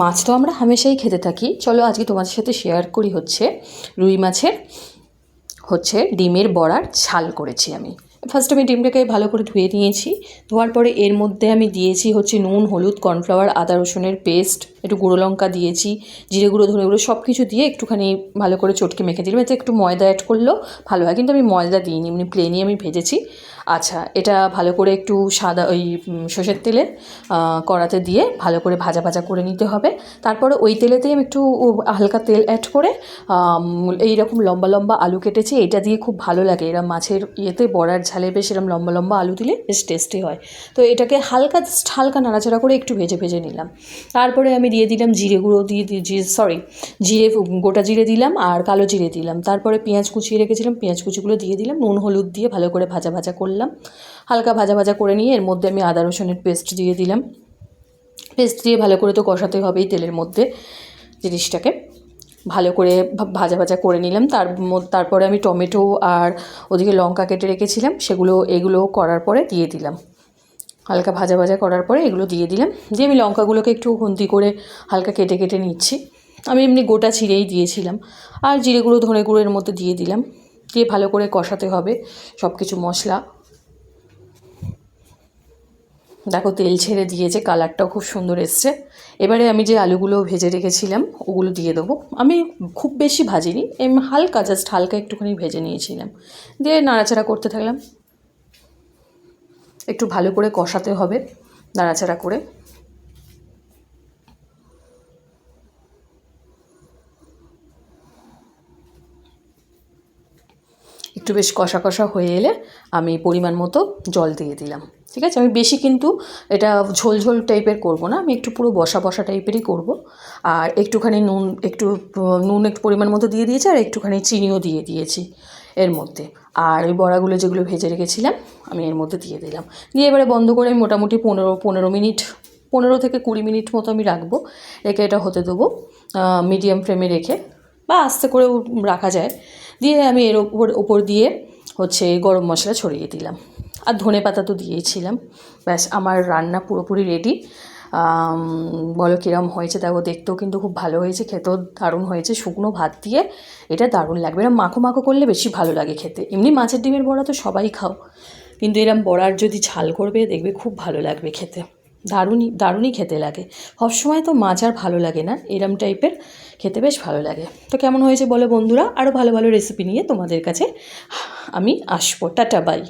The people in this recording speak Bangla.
মাছ তো আমরা হামেশাই খেতে থাকি। চলো আজকে তোমাদের সাথে শেয়ার করি হচ্ছে রুই মাছের, হচ্ছে ডিমের বড়ার ছাল করেছি আমি। ফার্স্ট আমি ডিমটাকে ভালো করে ধুয়ে নিয়েছি, ধোয়ার পরে এর মধ্যে আমি দিয়েছি হচ্ছে নুন, হলুদ কর্নফ্লাওয়ার আদা, রসুনের পেস্ট একটু গুঁড়ো লঙ্কা দিয়েছি জিরে গুঁড়ো ধনে গুঁড়ো সব কিছু দিয়ে একটুখানি ভালো করে চটকে মেখে দিলাম। এতে একটু ময়দা অ্যাড করলেও ভালো হয় কিন্তু আমি ময়দা দিইনি এমনি প্লেনই আমি ভেজেছি। আচ্ছা এটা ভালো করে একটু সাদা ওই সর্ষের তেলে কড়াতে দিয়ে ভালো করে ভাজা ভাজা করে নিতে হবে। তারপরে ওই তেলেতেই আমি একটু হালকা তেল অ্যাড করে আম, এইরকম লম্বা লম্বা আলু কেটেছি এটা দিয়ে খুব ভালো লাগে। এরা মাছের ইয়েতে বড়ার ঝালে বেশ এরকম লম্বা লম্বা আলু দিলে বেশ টেস্টি হয়। তো এটাকে হালকা হালকা নাড়াচাড়া করে একটু ভেজে ভেজে নিলাম। তারপরে আমি দিয়ে দিলাম, জিরে গুঁড়ো দিয়ে দিয়ে সরি জিরে গোটা জিরে দিলাম আর কালো জিরে দিলাম। তারপরে পেঁয়াজ কুচিয়ে রেখেছিলাম, পেঁয়াজ কুচিগুলো দিয়ে দিলাম, নুন, হলুদ দিয়ে ভালো করে ভাজা ভাজা করলাম। হালকা ভাজা ভাজা করে নিয়ে এর মধ্যে আমি আদা, রসুনের পেস্ট দিয়ে দিলাম। পেস্ট দিয়ে ভালো করে তো কষাতে হবেই তেলের মধ্যে জিনিসটাকে। ভালো করে ভাজা ভাজা করে নিলাম। তার তারপরে আমি টমেটো আর ওদিকে লঙ্কা কেটে রেখেছিলাম, সেগুলো, এগুলো করার পরে দিয়ে দিলাম। হালকা ভাজা ভাজা করার পরে এগুলো দিয়ে দিলাম। দিয়ে আমি লঙ্কাগুলোকে একটু খুন্তি করে হালকা কেটে কেটে নিচ্ছি। আমি এমনি গোটা ছিঁড়েই দিয়েছিলাম। আর জিরে গুঁড়ো, ধনে গুঁড়ো এর মধ্যে দিয়ে দিলাম। দিয়ে ভালো করে কষাতে হবে সব কিছু মশলা। দেখো তেল ছেড়ে দিয়েছে, কালারটাও খুব সুন্দর এসছে। এবারে আমি যে আলুগুলো ভেজে রেখেছিলাম, ওগুলো দিয়ে দেবো। আমি খুব বেশি ভাজিনি, এম হালকা জাস্ট হালকা একটুখানি ভেজে নিয়েছিলাম। দিয়ে নাড়াচাড়া করতে থাকলাম। একটু ভালো করে কষাতে হবে, নাড়াচাড়া করে। একটু বেশ কষা কষা হয়ে এলে আমি পরিমাণ মতো জল দিয়ে দিলাম, ঠিক আছে? আমি বেশি কিন্তু এটা ঝোল ঝোল টাইপের করব না, আমি একটু পুরো বসা বসা টাইপেরই করব। আর একটুখানি নুন, একটু নুন একটু পরিমাণ মতো দিয়ে দিয়েছি, আর একটুখানি চিনিও দিয়ে দিয়েছি। এর মধ্যে। আর ওই বড়াগুলো যেগুলো ভেজে রেখেছিলাম, আমি এর মধ্যে দিয়ে দিলাম। দিয়ে এবারে বন্ধ করে আমি মোটামুটি পনেরো পনেরো মিনিট, পনেরো থেকে কুড়ি মিনিট মতো আমি রাখব। রেখে এটা হতে দেবো মিডিয়াম ফ্লেমে রেখে, বা আস্তে করেও রাখা যায়। দিয়ে আমি এর ওপর ওপর দিয়ে হচ্ছে গরম মশলা ছড়িয়ে দিলাম। আর ধনে পাতা তো দিয়েছিলাম ব্যাস, আমার রান্না পুরোপুরি রেডি বলো কীরকম হয়েছে? দেখো, দেখতেও কিন্তু খুব ভালো হয়েছে, খেতেও দারুণ হয়েছে। শুকনো ভাত দিয়ে এটা দারুণ লাগবে। এরম মাখো মাখো করলে বেশি ভালো লাগে খেতে। এমনি মাছের ডিমের বড়া তো সবাই খাও। কিন্তু এরম বড়ার যদি ঝাল করবে, দেখবে খুব ভালো লাগবে খেতে। দারুণই দারুণই খেতে লাগে। সবসময় তো মাছ আর ভালো লাগে না। এরম টাইপের খেতে বেশ ভালো লাগে। তো কেমন হয়েছে বলো বন্ধুরা? আরও ভালো ভালো রেসিপি নিয়ে তোমাদের কাছে আমি আসব। Tata bye